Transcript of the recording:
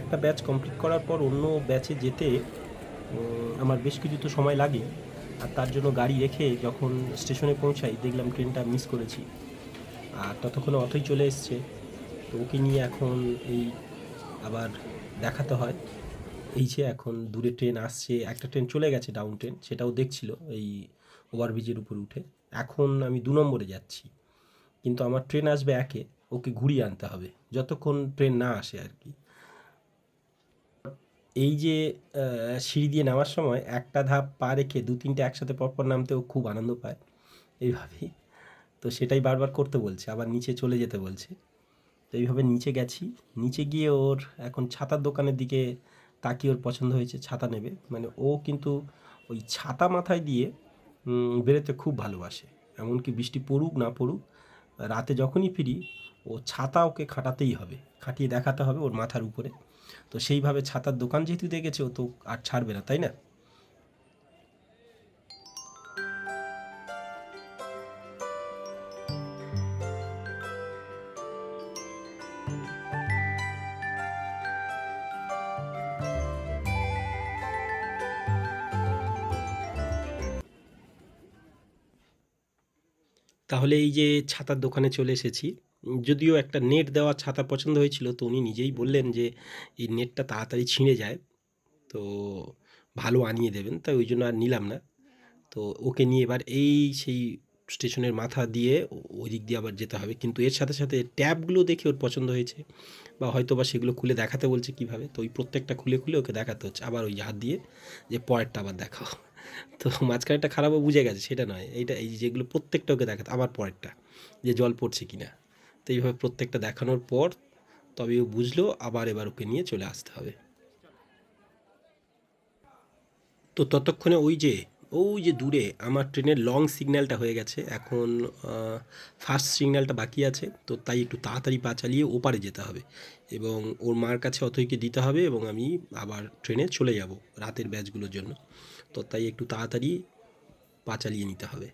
একটা batch complete করার পর অন্য ব্যাচে যেতে আমার বেশ কিছু তো সময় লাগে। আর তার জন্য গাড়ি রেখে যখন স্টেশনে পৌঁছাই, দেখলাম ট্রেনটা মিস করেছি। আর ততক্ষণে অথই চলে এসছে। তো ওকে নিয়ে এখন এই আবার দেখাতে হয়। এই যে এখন দূরে ট্রেন আসছে, একটা ট্রেন চলে গেছে ডাউন ট্রেন সেটাও দেখছিল এই ওভারব্রিজের উপরে উঠে। এখন আমি দু নম্বরে যাচ্ছি। কিন্তু আমার ট্রেন আসবে একে, ওকে ঘুরিয়ে আনতে হবে। যতক্ষণ ট্রেন না আসে আর কি। এই যে সিঁড়ি দিয়ে নামার সময় একটা ধাপ পা রেখে দু তিনটে একসাথে পরপর নামতেও খুব আনন্দ পায়। এইভাবেই। তো সেটাই বারবার করতে বলছে, আবার নিচে চলে যেতে বলছে। তো এইভাবে নিচে গেছি। নিচে গিয়ে ওর এখন ছাতার দোকানের দিকে তাকিয়ে ওর পছন্দ হয়েছে, ছাতা নেবে। মানে ও কিন্তু ওই ছাতা মাথায় দিয়ে বেরোতে খুব ভালোবাসে। এমনকি বৃষ্টি পড়ুক না পড়ুক, রাতে যখনই ফিরি, ও ছাতা ওকে খাটাতেই হবে। খাটিয়ে দেখাতে হবে ওর মাথার উপরে। তো সেইভাবে ছাতার দোকান যেহেতু দেখেছে ও তো আর ছাড়বে না, তাই না? তাহলে এই যে ছাতার দোকানে চলে এসেছি যদিও একটা নেট দেওয়া ছাতা পছন্দ হয়েছিল, তো উনি নিজেই বললেন যে, এই নেটটা তাড়াতাড়ি ছিঁড়ে যায়, তো ভালো আনিয়ে দেবেন। তাই ওই জন্য আর নিলাম না। তো ওকে নিয়ে এবার এই সেই স্টেশনের মাথা দিয়ে ওই দিক দিয়ে আবার যেতে হবে। কিন্তু এর সাথে সাথে ট্যাবগুলো দেখে ওর পছন্দ হয়েছে, বা হয়তো বা সেগুলো খুলে দেখাতে বলছে কীভাবে। তো ওই প্রত্যেকটা খুলে খুলে ওকে দেখাতে হচ্ছে। আবার ওই হাত দিয়ে যে পরেরটা আবার দেখাও তো মাঝখানেরটা খারাপও বুঝে গেছে, সেটা নয়। এইটা এই যেগুলো প্রত্যেকটা ওকে দেখাতে, আবার পরেরটা, যে জল পড়ছে কিনা। তো এইভাবে প্রত্যেকটা দেখানোর পর তবে ও বুঝলো আবার এবার ওকে নিয়ে চলে আসতে হবে। তো ততক্ষণে ওই যে ওই যে দূরে আমার ট্রেনের লং সিগন্যালটা হয়ে গেছে। এখন ফার্স্ট সিগন্যালটা বাকি আছে, তো তাই একটু তাড়াতাড়ি পা চালিয়ে ওপারে যেতে হবে এবং ওর মার কাছে অথইকে দিতে হবে এবং আমি আবার ট্রেনে চলে যাব রাতের ব্যাচগুলোর জন্য। তো তাই একটু তাড়াতাড়ি পা চালিয়ে নিতে হবে।